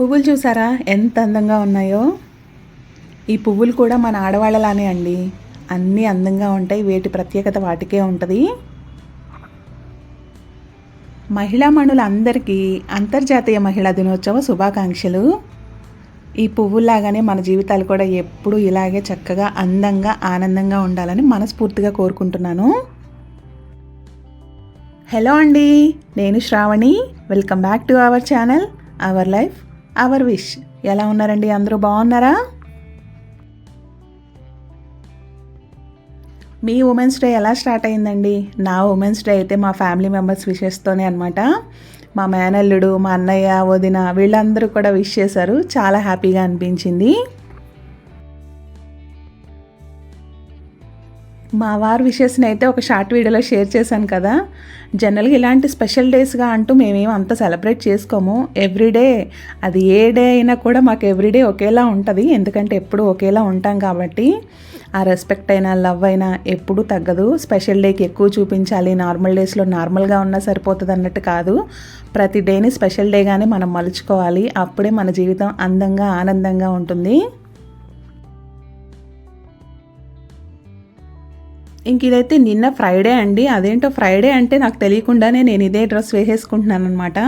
పువ్వులు చూసారా? ఎంత అందంగా ఉన్నాయో? ఈ పువ్వులు కూడా మన ఆడవాళ్ళలానే అండి. అన్నీ అందంగా ఉంటాయి. వేటి ప్రత్యేకత వాటికే ఉంటుంది. మహిళా మణులందరికీ అంతర్జాతీయ మహిళా దినోత్సవ శుభాకాంక్షలు. ఈ పువ్వుల్లాగానే మన జీవితాలు కూడా ఎప్పుడూ ఇలాగే చక్కగా అందంగా ఆనందంగా ఉండాలని మనస్ఫూర్తిగా కోరుకుంటున్నాను. హలో అండి నేను Shravani. Welcome back to our channel our life. Our wish ఎలా ఉన్నారండి? అందరూ బాగున్నారా? మీ ఉమెన్స్ డే ఎలా స్టార్ట్ అయిందండి? నా ఉమెన్స్ డే అయితే మా ఫ్యామిలీ మెంబర్స్ విషెస్తోనే అనమాట మా మేనల్లుడు మా అన్నయ్య వదిన వీళ్ళందరూ కూడా విష్ చేశారు. చాలా హ్యాపీగా అనిపించింది. మా వారు విషయస్ని అయితే ఒక షార్ట్ వీడియోలో షేర్ చేశాను కదా. జనరల్గా ఇలాంటి స్పెషల్ డేస్గా అంటూ మేమేం అంత సెలబ్రేట్ చేసుకోము. ఎవ్రీడే అది ఏ డే అయినా కూడా మాకు ఎవ్రీడే ఒకేలా ఉంటుంది. ఎందుకంటే ఎప్పుడు ఒకేలా ఉంటాం కాబట్టి ఆ రెస్పెక్ట్ అయినా లవ్ అయినా ఎప్పుడూ తగ్గదు. స్పెషల్ డేకి ఎక్కువ చూపించాలి. నార్మల్ డేస్లో నార్మల్గా ఉన్నా సరిపోతుంది అన్నట్టు కాదు. ప్రతి డేని స్పెషల్ డేగానే మనం మలుచుకోవాలి. అప్పుడే మన జీవితం అందంగా ఆనందంగా ఉంటుంది. ఇంక ఇదైతే నిన్న ఫ్రైడే అండి. అదేంటో ఫ్రైడే అంటే నాకు తెలియకుండానే నేను ఇదే డ్రెస్ వేసేసుకుంటున్నాను అనమాట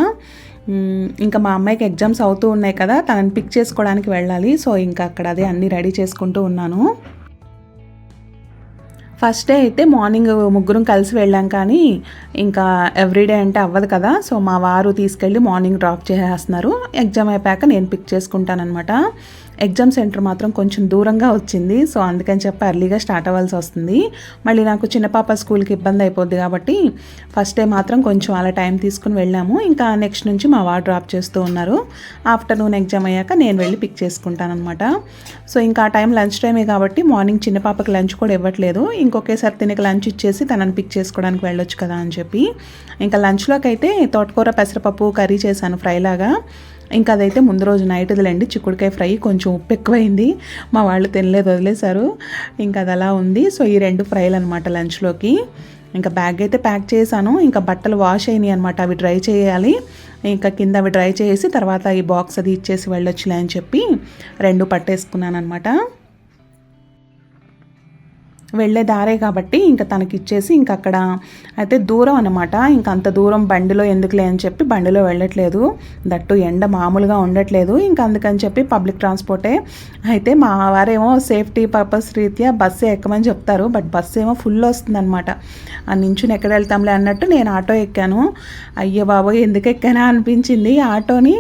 ఇంకా మా అమ్మాయికి ఎగ్జామ్స్ అవుతూ ఉన్నాయి కదా తనని పిక్ చేసుకోవడానికి వెళ్ళాలి. సో ఇంకా అక్కడ అదే అన్నీ రెడీ చేసుకుంటూ ఉన్నాను. ఫస్ట్ డే అయితే మార్నింగ్ ముగ్గురం కలిసి వెళ్ళాం కానీ ఇంకా ఎవ్రీడే అంటే అవ్వదు కదా. సో మా వారు తీసుకెళ్ళి మార్నింగ్ డ్రాప్ చేసేస్తున్నారు. ఎగ్జామ్ అయిపోయాక నేను పిక్ చేసుకుంటానమాట ఎగ్జామ్ సెంటర్ మాత్రం కొంచెం దూరంగా వచ్చింది. సో అందుకని చెప్పి ఎర్లీగా స్టార్ట్ అవ్వాల్సి వస్తుంది. మళ్ళీ నాకు చిన్న పాప స్కూల్కి ఇబ్బంది అయిపోద్ది కాబట్టి ఫస్ట్ డే మాత్రం కొంచెం అలా టైం తీసుకుని వెళ్ళాము. ఇంకా నెక్స్ట్ నుంచి మా వాడు డ్రాప్ చేస్తూ ఉన్నారు. ఆఫ్టర్నూన్ ఎగ్జామ్ అయ్యాక నేను వెళ్ళి పిక్ చేసుకుంటాను అనమాట సో ఇంకా ఆ టైం లంచ్ టైమే కాబట్టి మార్నింగ్ చిన్న పాపకి లంచ్ కూడా ఇవ్వట్లేదు. ఇంకొకేసారి తినకి లంచ్ ఇచ్చేసి తనని పిక్ చేసుకోవడానికి వెళ్ళొచ్చు కదా అని చెప్పి. ఇంకా లంచ్లోకి అయితే తోటకూర పెసరపప్పు కర్రీ చేశాను ఫ్రైలాగా. ఇంకా అదైతే ముందు రోజు నైట్ వదిలేండి. చిక్కుడుకాయ ఫ్రై కొంచెం ఉప్పు ఎక్కువైంది. మా వాళ్ళు తినలేదు వదిలేశారు. ఇంకా అది అలా ఉంది. సో ఈ రెండు ఫ్రైలు అనమాట లంచ్లోకి. ఇంకా బ్యాగ్ అయితే ప్యాక్ చేశాను. ఇంకా బట్టలు వాష్ అయినాయి అనమాట అవి డ్రై చేయాలి. ఇంకా కింద అవి డ్రై చేసి తర్వాత ఈ బాక్స్ అది ఇచ్చేసి వెళ్ళొచ్చులే అని చెప్పి రెండు పట్టేసుకున్నాను అనమాట వెళ్ళే దారే కాబట్టి ఇంకా తనకి ఇచ్చేసి ఇంక అక్కడ అయితే దూరం అనమాట ఇంక అంత దూరం బండిలో ఎందుకులే అని చెప్పి బండిలో వెళ్ళట్లేదు. దట్టు ఎండ మామూలుగా ఉండట్లేదు. ఇంక అందుకని చెప్పి పబ్లిక్ ట్రాన్స్పోర్టే. అయితే మా వారేమో సేఫ్టీ పర్పస్ రీత్యా బస్సు ఎక్కమని చెప్తారు. బట్ బస్సు ఏమో ఫుల్ వస్తుందన్నమాట. ఆ నించుని ఎక్కడ వెళ్తాంలే అన్నట్టు నేను ఆటో ఎక్కాను. అయ్యో బాబోయ్ ఎందుకు ఎక్కానా అనిపించింది. ఆటోని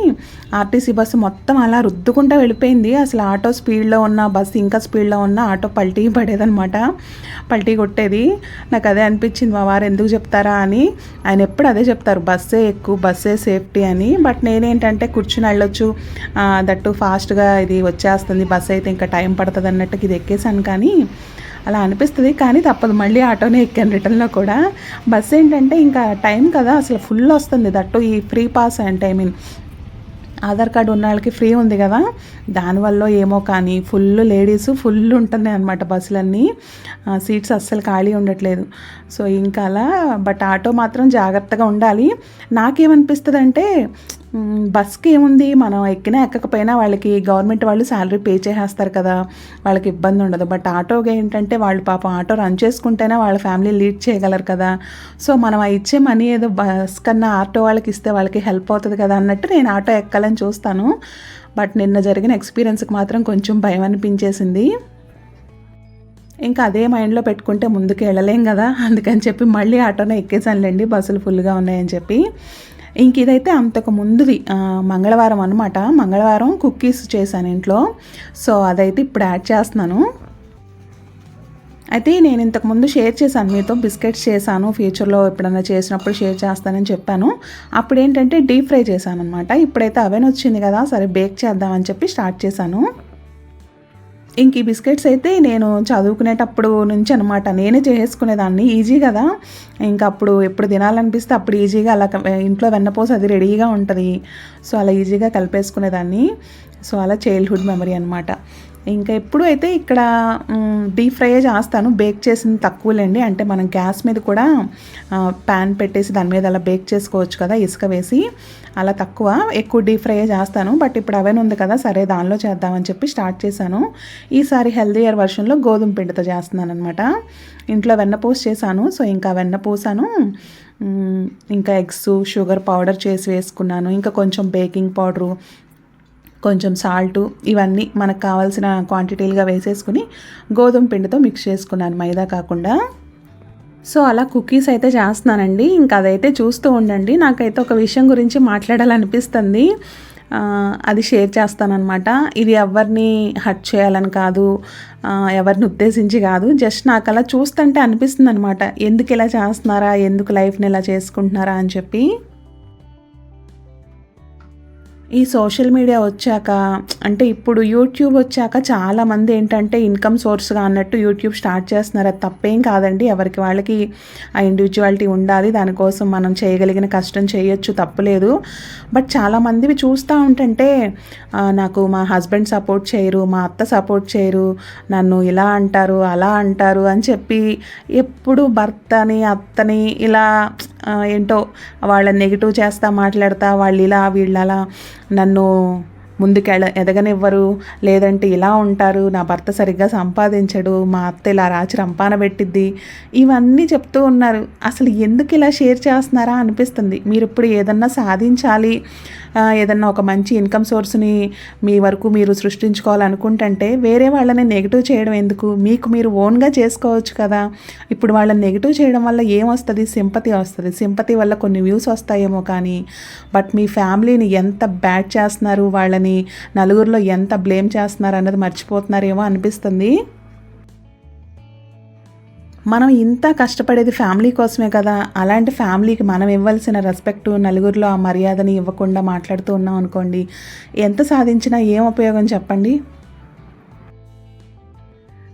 ఆర్టీసీ బస్సు మొత్తం అలా రుద్దుకుంటూ వెళ్ళిపోయింది. అసలు ఆటో స్పీడ్లో ఉన్న బస్సు ఇంకా స్పీడ్లో ఉన్న ఆటో పల్టీ పడేదనమాట పల్టీ కొట్టేది. నాకు అదే అనిపించింది మా వారు ఎందుకు చెప్తారా అని. ఆయన ఎప్పుడు అదే చెప్తారు బస్సే ఎక్కువ బస్సే సేఫ్టీ అని. బట్ నేనేంటంటే కూర్చుని వెళ్ళొచ్చు. దట్టు ఫాస్ట్గా ఇది వచ్చేస్తుంది బస్ అయితే ఇంకా టైం పడుతుంది అన్నట్టుకి ఇది ఎక్కేసాను కానీ అలా అనిపిస్తుంది. కానీ తప్పదు. మళ్ళీ ఆటోనే ఎక్కాను రిటర్న్లో కూడా. బస్సు ఏంటంటే ఇంకా టైం కదా. అసలు ఫుల్ వస్తుంది. దట్టు ఈ ఫ్రీ పాస్ అంటే ఐ మీన్ ఆధార్ కార్డు ఉన్న వాళ్ళకి ఫ్రీ ఉంది కదా. దానివల్ల ఏమో కానీ ఫుల్ లేడీస్ ఫుల్ ఉంటున్నాయి అనమాట బస్సులన్నీ. సీట్స్ అస్సలు ఖాళీ ఉండట్లేదు. సో ఇంకా అలా బట్ ఆటో మాత్రం జాగ్రత్తగా ఉండాలి. నాకేమనిపిస్తుంది అంటే బస్కి ఏముంది? మనం ఎక్కినా ఎక్కకపోయినా వాళ్ళకి గవర్నమెంట్ వాళ్ళు శాలరీ పే చేసేస్తారు కదా. వాళ్ళకి ఇబ్బంది ఉండదు. బట్ ఆటోగా ఏంటంటే వాళ్ళు పాపం ఆటో రన్ చేసుకుంటేనే వాళ్ళ ఫ్యామిలీ లీడ్ చేయగలరు కదా. సో మనం ఇచ్చే మనీ ఏదో బస్ కన్నా ఆటో వాళ్ళకి ఇస్తే వాళ్ళకి హెల్ప్ అవుతుంది కదా అన్నట్టు నేను ఆటో ఎక్కాలని చూస్తాను. బట్ నిన్న జరిగిన ఎక్స్పీరియన్స్కి మాత్రం కొంచెం భయం అనిపించేసింది. ఇంకా అదే మైండ్లో పెట్టుకుంటే ముందుకు వెళ్ళలేం కదా. అందుకని చెప్పి మళ్ళీ ఆటోనే ఎక్కేసానులేండి. బస్సులు ఫుల్గా ఉన్నాయని చెప్పి. ఇంక ఇదైతే అంతకు ముందుది మంగళవారం అనమాట మంగళవారం కుక్కీస్ చేశాను ఇంట్లో. సో అదైతే ఇప్పుడు యాడ్ చేస్తున్నాను. అయితే నేను ఇంతకుముందు షేర్ చేశాను మీతో బిస్కెట్స్ చేశాను ఫ్యూచర్లో ఎప్పుడన్నా చేసినప్పుడు షేర్ చేస్తానని చెప్పాను. అప్పుడు ఏంటంటే డీప్ ఫ్రై చేశాను అనమాట ఇప్పుడైతే అవెన్ వచ్చింది కదా సరే బేక్ చేద్దామని చెప్పి స్టార్ట్ చేశాను. ఇంక ఈ బిస్కెట్స్ అయితే నేను చదువుకునేటప్పుడు నుంచి అనమాట నేనే చేసుకునేదాన్ని. ఈజీ కదా. ఇంకా అప్పుడు ఎప్పుడు తినాలనిపిస్తే అప్పుడు ఈజీగా అలా ఇంట్లో వెన్నపోసి అది రెడీగా ఉంటుంది. సో అలా ఈజీగా కలిపేసుకునేదాన్ని. సో అలా చైల్డ్హుడ్ మెమరీ అనమాట ఇంకా ఎప్పుడు అయితే ఇక్కడ డీప్ ఫ్రై చేస్తాను బేక్ చేసింది తక్కువలేండి. అంటే మనం గ్యాస్ మీద కూడా ప్యాన్ పెట్టేసి దాని మీద అలా బేక్ చేసుకోవచ్చు కదా ఇసుక వేసి. అలా తక్కువ ఎక్కువ డీప్ ఫ్రై చేస్తాను. బట్ ఇప్పుడు అవెన్ ఉంది కదా సరే దానిలో చేద్దామని చెప్పి స్టార్ట్ చేశాను. ఈసారి హెల్దీయర్ వర్షన్లో గోధుమ పిండితో చేస్తున్నాను అనమాట ఇంట్లో వెన్నపూస చేశాను. సో ఇంకా వెన్నపూసాను ఇంకా ఎగ్స్ షుగర్ పౌడర్ చేసి వేసుకున్నాను. ఇంకా కొంచెం బేకింగ్ పౌడరు కొంచెం సాల్టు ఇవన్నీ మనకు కావాల్సిన క్వాంటిటీలుగా వేసేసుకుని గోధుమ పిండితో మిక్స్ చేసుకున్నాను మైదా కాకుండా. సో అలా కుకీస్ అయితే చేస్తున్నానండి. ఇంకా అదైతే చూస్తూ ఉండండి. నాకైతే ఒక విషయం గురించి మాట్లాడాలనిపిస్తుంది. అది షేర్ చేస్తానన్నమాట. ఇది ఎవరిని హట్ చేయాలని కాదు ఎవరిని ఉద్దేశించి కాదు. జస్ట్ నాకు అలా చూస్తుంటే అనిపిస్తుంది అనమాట ఎందుకు ఇలా చేస్తున్నారా? ఎందుకు లైఫ్ని ఇలా చేసుకుంటున్నారా? అని చెప్పి. ఈ సోషల్ మీడియా వచ్చాక అంటే ఇప్పుడు యూట్యూబ్ వచ్చాక చాలామంది ఏంటంటే ఇన్కమ్ సోర్స్గా అన్నట్టు యూట్యూబ్ స్టార్ట్ చేస్తున్నారు. అది తప్పేం కాదండి. ఎవరికి వాళ్ళకి ఆ ఇండివిజువాలిటీ ఉండాలి. దానికోసం మనం చేయగలిగిన కష్టం చేయొచ్చు తప్పులేదు బట్ చాలామందివి చూస్తూ ఉంటుంటే నాకు మా హస్బెండ్ సపోర్ట్ చేయరు మా అత్త సపోర్ట్ చేయరు నన్ను ఇలా అంటారు అలా అంటారు అని చెప్పి ఎప్పుడు భర్తని అత్తని ఇలా ఏంటో వాళ్ళని నెగిటివ్ చేస్తా మాట్లాడతా వాళ్ళు ఇలా వీళ్ళలా నన్ను ముందుకెళ్ళ ఎదగనివ్వరు. లేదంటే ఇలా ఉంటారు. నా భర్త సరిగ్గా సంపాదించడు. మా అత్త ఇలా రాచి రంపాన పెట్టిద్ది. ఇవన్నీ చెప్తూ ఉన్నారు. అసలు ఎందుకు ఇలా షేర్ చేస్తున్నారా అనిపిస్తుంది. మీరు ఇప్పుడు ఏదన్నా సాధించాలి. ఏదన్నా ఒక మంచి ఇన్కమ్ సోర్స్ని మీ వరకు మీరు సృష్టించుకోవాలనుకుంటుంటే వేరే వాళ్ళని నెగిటివ్ చేయడం ఎందుకు? మీకు మీరు ఓన్గా చేసుకోవచ్చు కదా. ఇప్పుడు వాళ్ళని నెగిటివ్ చేయడం వల్ల ఏమొస్తుంది? సింపతి వస్తుంది. సింపతి వల్ల కొన్ని వ్యూస్ వస్తాయేమో కానీ బట్ మీ ఫ్యామిలీని ఎంత బ్యాడ్ చేస్తున్నారు? వాళ్ళని నలుగురిలో ఎంత బ్లేమ్ చేస్తున్నారు అన్నది మర్చిపోతున్నారేమో అనిపిస్తుంది. మనం ఇంత కష్టపడేది ఫ్యామిలీ కోసమే కదా? అలాంటి ఫ్యామిలీకి మనం ఇవ్వాల్సిన రెస్పెక్ట్ నలుగురిలో ఆ మర్యాదని ఇవ్వకుండా మాట్లాడుతూ ఉన్నాం అనుకోండి ఎంత సాధించినా ఏం ఉపయోగం చెప్పండి?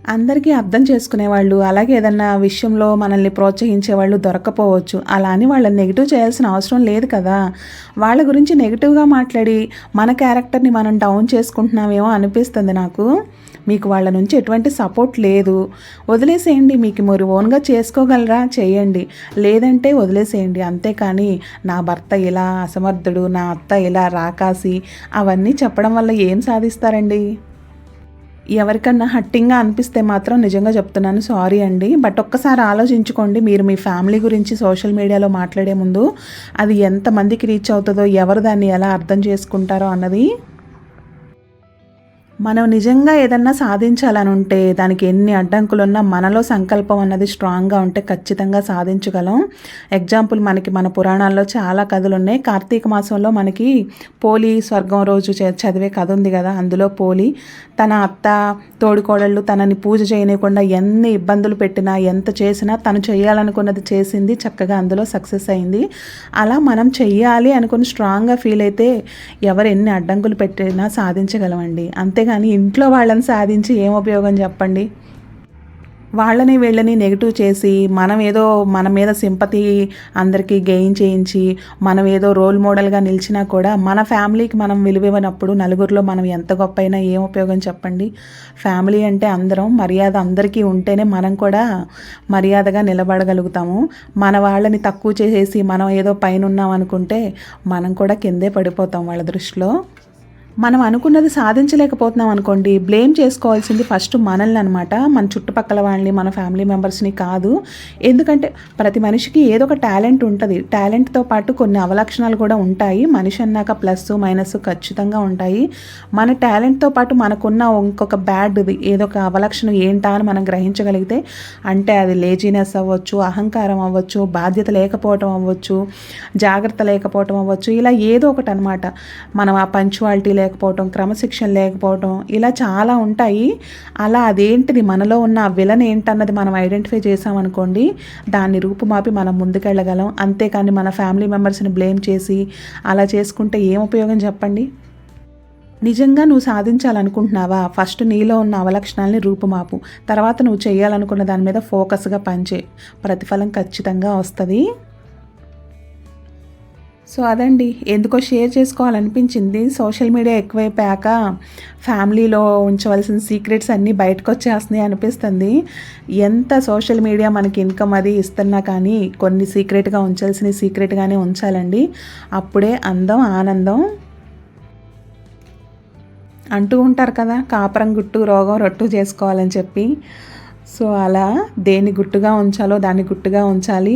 అందరికీ అర్థం చేసుకునేవాళ్ళు అలాగే ఏదన్నా విషయంలో మనల్ని ప్రోత్సహించే వాళ్ళు దొరకపోవచ్చు. అలా అని వాళ్ళని నెగిటివ్ చేయాల్సిన అవసరం లేదు కదా. వాళ్ళ గురించి నెగిటివ్గా మాట్లాడి మన క్యారెక్టర్ని మనం డౌన్ చేసుకుంటున్నామేమో అనిపిస్తుంది నాకు. మీకు వాళ్ళ నుంచి ఎటువంటి సపోర్ట్ లేదు. వదిలేసేయండి మీకు మీరు ఓన్గా చేసుకోగలరా? చేయండి. లేదంటే వదిలేసేయండి. అంతేకాని నా భర్త ఇలా అసమర్థుడు నా అత్త ఇలా రాకాసి అవన్నీ చెప్పడం వల్ల ఏం సాధిస్తారండి? ఎవరికన్నా హట్టింగ్గా అనిపిస్తే మాత్రం నిజంగా చెప్తున్నాను సారీ అండి. బట్ ఒక్కసారి ఆలోచించుకోండి మీరు మీ ఫ్యామిలీ గురించి సోషల్ మీడియాలో మాట్లాడే ముందు అది ఎంతమందికి రీచ్ అవుతుందో ఎవరు దాన్ని ఎలా అర్థం చేసుకుంటారో అన్నది మనం నిజంగా ఏదన్నా సాధించాలని ఉంటే దానికి ఎన్ని అడ్డంకులున్నా మనలో సంకల్పం అన్నది స్ట్రాంగ్గా ఉంటే ఖచ్చితంగా సాధించగలం. ఎగ్జాంపుల్ మనకి మన పురాణాల్లో చాలా కథలు ఉన్నాయి కార్తీక మాసంలో మనకి పోలి స్వర్గం రోజు చదివే కథ ఉంది కదా అందులో పోలి తన అత్త తోడుకోడళ్ళు తనని పూజ చేయనీయకుండా ఎన్ని ఇబ్బందులు పెట్టినా ఎంత చేసినా తను చేయాలనుకున్నది చేసింది చక్కగా అందులో సక్సెస్ అయింది. అలా మనం చెయ్యాలి అనుకుని స్ట్రాంగ్గా ఫీల్ అయితే ఎవరు ఎన్ని అడ్డంకులు పెట్టినా సాధించగలమండి. కానీ ఇంట్లో వాళ్ళని సాధించి ఏం ఉపయోగం చెప్పండి? వాళ్ళని వీళ్ళని నెగిటివ్ చేసి మనం ఏదో మన మీద సింపతి అందరికీ గెయిన్ చేయించి మనం ఏదో రోల్ మోడల్గా నిలిచినా కూడా మన ఫ్యామిలీకి మనం విలువివ్వనప్పుడు నలుగురిలో మనం ఎంత గొప్ప అయినా ఏం ఉపయోగం చెప్పండి? ఫ్యామిలీ అంటే అందరం మర్యాద అందరికీ ఉంటేనే మనం కూడా మర్యాదగా నిలబడగలుగుతాము. మన వాళ్ళని తక్కువ చేసేసి మనం ఏదో పైన ఉన్నాం అనుకుంటే మనం కూడా కిందే పడిపోతాం వాళ్ళ దృష్టిలో. మనం అనుకున్నది సాధించలేకపోతున్నాం అనుకోండి బ్లేమ్ చేసుకోవాల్సింది ఫస్ట్ మనల్ని అనమాట మన చుట్టుపక్కల వాళ్ళని మన ఫ్యామిలీ మెంబర్స్ని కాదు. ఎందుకంటే ప్రతి మనిషికి ఏదో ఒక టాలెంట్ ఉంటుంది. టాలెంట్తో పాటు కొన్ని అవలక్షణాలు కూడా ఉంటాయి. మనిషి అన్నాక ప్లస్ మైనస్ ఖచ్చితంగా ఉంటాయి. మన టాలెంట్తో పాటు మనకున్న ఇంకొక బ్యాడ్ది ఏదో ఒక అవలక్షణం ఏంటా అని మనం గ్రహించగలిగితే అంటే అది లేజీనెస్ అవ్వచ్చు అహంకారం అవ్వచ్చు బాధ్యత లేకపోవటం అవ్వచ్చు జాగ్రత్త లేకపోవటం అవ్వచ్చు ఇలా ఏదో ఒకటి అనమాట మనం ఆ పంచువాలిటీ లేకపోవటం క్రమశిక్షణ లేకపోవటం ఇలా చాలా ఉంటాయి. అలా అదేంటిది? మనలో ఉన్న విలన్ ఏంటన్నది మనం ఐడెంటిఫై చేసామనుకోండి దాన్ని రూపుమాపి మనం ముందుకెళ్ళగలం. అంతేకాని మన ఫ్యామిలీ మెంబర్స్ని బ్లేమ్ చేసి అలా చేసుకుంటే ఏం ఉపయోగం చెప్పండి? నిజంగా నువ్వు సాధించాలనుకుంటున్నావా? ఫస్ట్ నీలో ఉన్న అవలక్షణాలని రూపుమాపు. తర్వాత నువ్వు చేయాలనుకున్న దాని మీద ఫోకస్గా పనిచే ప్రతిఫలం ఖచ్చితంగా వస్తుంది. సో అదండి. ఎందుకో షేర్ చేసుకోవాలనిపించింది. సోషల్ మీడియా ఎక్కువైపోయాక ఫ్యామిలీలో ఉంచవలసిన సీక్రెట్స్ అన్నీ బయటకు వచ్చేస్తున్నాయి అనిపిస్తుంది. ఎంత సోషల్ మీడియా మనకి ఇన్కమ్ అది ఇస్తున్నా కానీ కొన్ని సీక్రెట్గా ఉంచాల్సిన సీక్రెట్గానే ఉంచాలండి. అప్పుడే అందం ఆనందం అంటూ ఉంటారు కదా. కాపురం గుట్టు రోగం రొట్టు చేసుకోవాలని చెప్పి. సో అలా దేన్ని గుట్టుగా ఉంచాలో దాన్ని గుట్టుగా ఉంచాలి.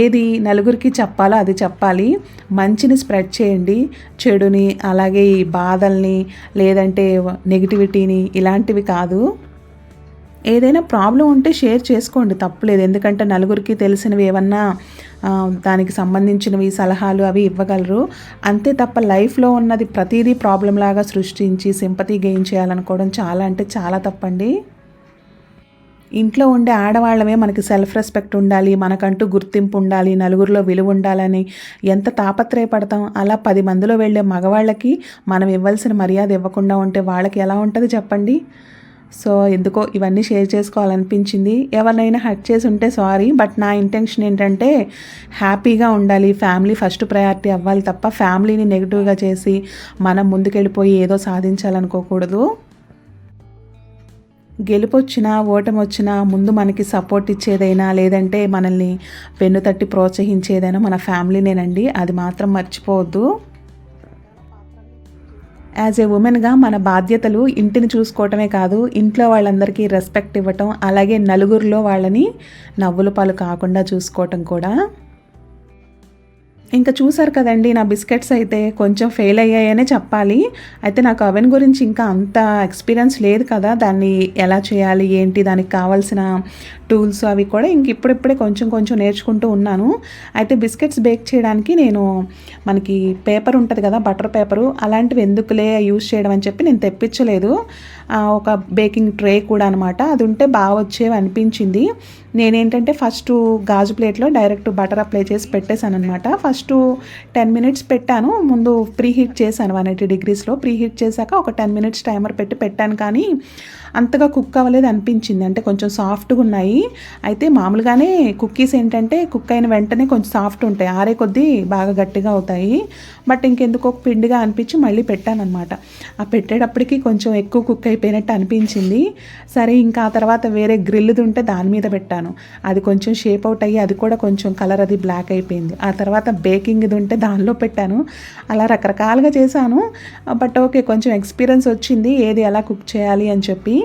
ఏది నలుగురికి చెప్పాలో అది చెప్పాలి. మంచిని స్ప్రెడ్ చేయండి. చెడుని అలాగే ఈ బాధల్ని లేదంటే నెగిటివిటీని ఇలాంటివి కాదు. ఏదైనా ప్రాబ్లం ఉంటే షేర్ చేసుకోండి. తప్పులేదు ఎందుకంటే నలుగురికి తెలిసినవి ఏమన్నా దానికి సంబంధించినవి సలహాలు అవి ఇవ్వగలరు. అంతే తప్ప లైఫ్లో ఉన్నది ప్రతిదీ ప్రాబ్లం లాగా సృష్టించి సింపతి గెయిన్ చేయాలనుకోవడం చాలా అంటే చాలా తప్పండి. ఇంట్లో ఉండే ఆడవాళ్ళమే మనకి సెల్ఫ్ రెస్పెక్ట్ ఉండాలి మనకంటూ గుర్తింపు ఉండాలి నలుగురిలో విలువ ఉండాలని ఎంత తాపత్రయపడతాం? అలా పది మందిలో వెళ్ళే మగవాళ్ళకి మనం ఇవ్వాల్సిన మర్యాద ఇవ్వకుండా ఉంటే వాళ్ళకి ఎలా ఉంటుంది చెప్పండి? సో ఎందుకో ఇవన్నీ షేర్ చేసుకోవాలనిపించింది. ఎవరినైనా హర్ట్ చేసి ఉంటే సారీ బట్ నా ఇంటెన్షన్ ఏంటంటే హ్యాపీగా ఉండాలి ఫ్యామిలీ ఫస్ట్ ప్రయారిటీ అవ్వాలి తప్ప ఫ్యామిలీని నెగిటివ్గా చేసి మనం ముందుకెళ్ళిపోయి ఏదో సాధించాలనుకోకూడదు. గెలుపొచ్చినా ఓటమొచ్చినా ముందు మనకి సపోర్ట్ ఇచ్చేదైనా లేదంటే మనల్ని వెన్ను తట్టి ప్రోత్సహించేదైనా మన ఫ్యామిలీనేనండి. అది మాత్రం మర్చిపోవద్దు. యాజ్ ఏ ఉమెన్గా మన బాధ్యతలు ఇంటిని చూసుకోవటమే కాదు ఇంట్లో వాళ్ళందరికీ రెస్పెక్ట్ ఇవ్వటం అలాగే నలుగురిలో వాళ్ళని నవ్వుల పాలు కాకుండా చూసుకోవటం కూడా. ఇంకా చూసారు కదండి నా బిస్కెట్స్ అయితే కొంచెం ఫెయిల్ అయ్యాయనే చెప్పాలి. అయితే నాకు అవెన్ గురించి ఇంకా అంత ఎక్స్పీరియన్స్ లేదు కదా దాన్ని ఎలా చేయాలి ఏంటి దానికి కావాల్సిన టూల్స్ అవి కూడా ఇంక ఇప్పుడిప్పుడే కొంచెం కొంచెం నేర్చుకుంటూ ఉన్నాను. అయితే బిస్కెట్స్ బేక్ చేయడానికి నేను మనకి పేపర్ ఉంటుంది కదా బటర్ పేపరు అలాంటివి ఎందుకులే యూజ్ చేయడం అని చెప్పి నేను తెప్పించలేదు. ఒక బేకింగ్ ట్రే కూడా అనమాట అది ఉంటే బాగా వచ్చేవి అనిపించింది. నేనేంటంటే ఫస్ట్ గాజు ప్లేట్లో డైరెక్ట్ బటర్ అప్లై చేసి పెట్టేశాను అనమాట ఫస్ట్ టెన్ మినిట్స్ పెట్టాను. ముందు ప్రీ హీట్ చేశాను వన్ ఎయిటీ డిగ్రీస్లో. ప్రీ హీట్ చేశాక ఒక టెన్ మినిట్స్ టైమర్ పెట్టి పెట్టాను కానీ అంతగా కుక్ అవ్వలేదు అనిపించింది. అంటే కొంచెం సాఫ్ట్గా ఉన్నాయి. అయితే మామూలుగానే కుక్కీస్ ఏంటంటే కుక్ అయిన వెంటనే కొంచెం సాఫ్ట్ ఉంటాయి. ఆరే కొద్దీ బాగా గట్టిగా అవుతాయి. బట్ ఇంకెందుకో పిండిగా అనిపించి మళ్ళీ పెట్టానమాట ఆ పెట్టేటప్పటికి కొంచెం ఎక్కువ కుక్ అయిపోయినట్టు అనిపించింది. సరే ఇంకా ఆ తర్వాత వేరే గ్రిల్ది ఉంటే దాని మీద పెట్టాను. అది కొంచెం షేప్ అవుట్ అయ్యి అది కూడా కొంచెం కలర్ అది బ్లాక్ అయిపోయింది. ఆ తర్వాత బేకింగ్ది ఉంటే దానిలో పెట్టాను. అలా రకరకాలుగా చేశాను. బట్ ఓకే కొంచెం ఎక్స్పీరియన్స్ వచ్చింది. ఏది ఎలా కుక్ చేయాలి అని చెప్పి.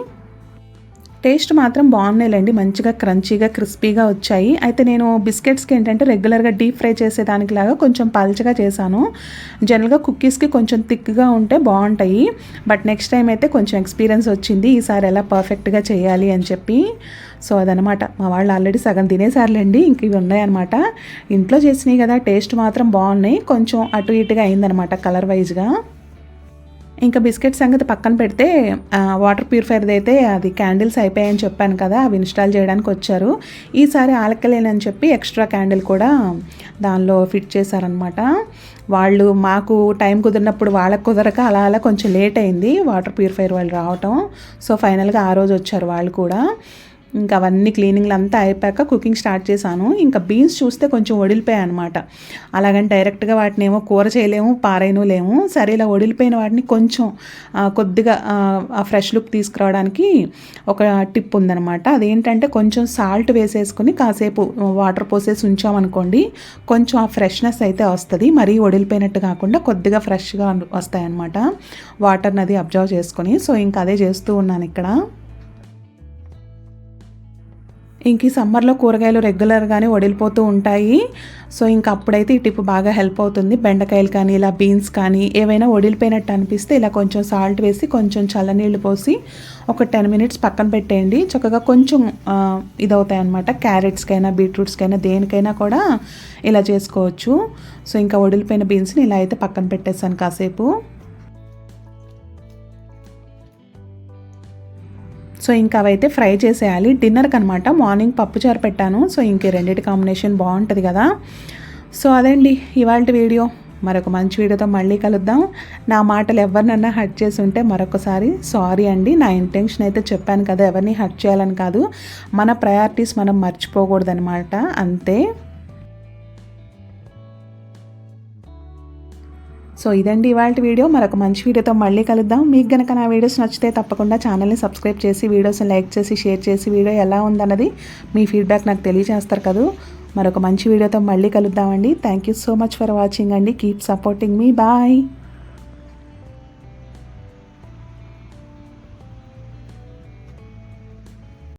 టేస్ట్ మాత్రం బాగున్నాయిలేండి. మంచిగా క్రంచీగా క్రిస్పీగా వచ్చాయి. అయితే నేను బిస్కెట్స్కి ఏంటంటే రెగ్యులర్గా డీప్ ఫ్రై చేసేదానికి లాగా కొంచెం పల్చగా చేశాను. జనరల్గా కుక్కీస్కి కొంచెం థిక్గా ఉంటే బాగుంటాయి. బట్ నెక్స్ట్ టైం అయితే కొంచెం ఎక్స్పీరియన్స్ వచ్చింది. ఈసారి ఎలా పర్ఫెక్ట్గా చేయాలి అని చెప్పి. సో అదనమాట. మా వాళ్ళు ఆల్రెడీ సగం తినేసారులేండి ఇంక ఇవి ఉన్నాయన్నమాట. ఇంట్లో చేసినాయి కదా టేస్ట్ మాత్రం బాగున్నాయి. కొంచెం అటు ఇటుగా అయిందనమాట కలర్ వైజ్గా. ఇంకా బిస్కెట్ సంగతి పక్కన పెడితే వాటర్ ప్యూరిఫైర్ది అయితే అది క్యాండిల్స్ అయిపోయాయని చెప్పాను కదా అవి ఇన్స్టాల్ చేయడానికి వచ్చారు. ఈసారి ఆలకలేనని చెప్పి ఎక్స్ట్రా క్యాండిల్ కూడా దానిలో ఫిట్ చేశారనమాట వాళ్ళు మాకు టైం కుదిరినప్పుడు వాళ్ళకు కుదరక అలా అలా కొంచెం లేట్ అయింది వాటర్ ప్యూరిఫైర్ వాళ్ళు రావటం. సో ఫైనల్గా ఆ రోజు వచ్చారు వాళ్ళు కూడా. ఇంకా అవన్నీ క్లీనింగ్లు అంతా అయిపోయాక కుకింగ్ స్టార్ట్ చేశాను. ఇంకా బీన్స్ చూస్తే కొంచెం వడిలిపోయాయి అనమాట అలాగని డైరెక్ట్గా వాటిని ఏమో కూర చేయలేము పారైన లేము. సరే ఇలా వడిలిపోయిన వాటిని కొంచెం కొద్దిగా ఆ ఫ్రెష్ లుక్ తీసుకురావడానికి ఒక టిప్ ఉందనమాట అదేంటంటే కొంచెం సాల్ట్ వేసేసుకుని కాసేపు వాటర్ పోసేసి ఉంచామనుకోండి కొంచెం ఆ ఫ్రెష్నెస్ అయితే వస్తుంది. మరీ వడిలిపోయినట్టు కాకుండా కొద్దిగా ఫ్రెష్గా వస్తాయన్నమాట. వాటర్ని అది అబ్జర్వ్ చేసుకొని. సో ఇంకా అదే చేస్తూ ఉన్నాను ఇక్కడ. ఇంక ఈ సమ్మర్లో కూరగాయలు రెగ్యులర్గానే వడిలిపోతూ ఉంటాయి. సో ఇంక అప్పుడైతే ఈ టిప్ బాగా హెల్ప్ అవుతుంది. బెండకాయలు కానీ ఇలా బీన్స్ కానీ ఏవైనా వడిలిపోయినట్టు అనిపిస్తే ఇలా కొంచెం సాల్ట్ వేసి కొంచెం చల్లనీళ్ళు పోసి ఒక టెన్ మినిట్స్ పక్కన పెట్టేయండి. చక్కగా కొంచెం ఇదవుతాయి అనమాట క్యారెట్స్కైనా బీట్రూట్స్కైనా దేనికైనా కూడా ఇలా చేసుకోవచ్చు. సో ఇంకా వడిలిపోయిన బీన్స్ని ఇలా అయితే పక్కన పెట్టేస్తాను కాసేపు. సో ఇంకా అవైతే ఫ్రై చేసేయాలి. డిన్నర్కి అనమాట మార్నింగ్ పప్పుచారు పెట్టాను. సో ఇంక రెండింటి కాంబినేషన్ బాగుంటుంది కదా. సో అదండి ఇవాళ వీడియో. మరొక మంచి వీడియోతో మళ్ళీ కలుద్దాం. నా మాటలు ఎవరినన్నా హట్ చేసి ఉంటే మరొకసారి సారీ అండి. నా ఇంటెన్షన్ అయితే చెప్పాను కదా ఎవరిని హట్ చేయాలని కాదు. మన ప్రయారిటీస్ మనం మర్చిపోకూడదనమాట అంతే. సో ఇదండి ఇవాళ వీడియో. మరొక మంచి వీడియోతో మళ్ళీ కలుద్దాం. మీకు గనక నా వీడియోస్ నచ్చితే తప్పకుండా ఛానల్ని సబ్స్క్రైబ్ చేసి వీడియోస్ని లైక్ చేసి షేర్ చేసి వీడియో ఎలా ఉందన్నది మీ ఫీడ్బ్యాక్ నాకు తెలియజేస్తారు కదా. మరొక మంచి వీడియోతో మళ్ళీ కలుద్దామండి. Thank you so much for watching అండి. కీప్ సపోర్టింగ్ మీ బాయ్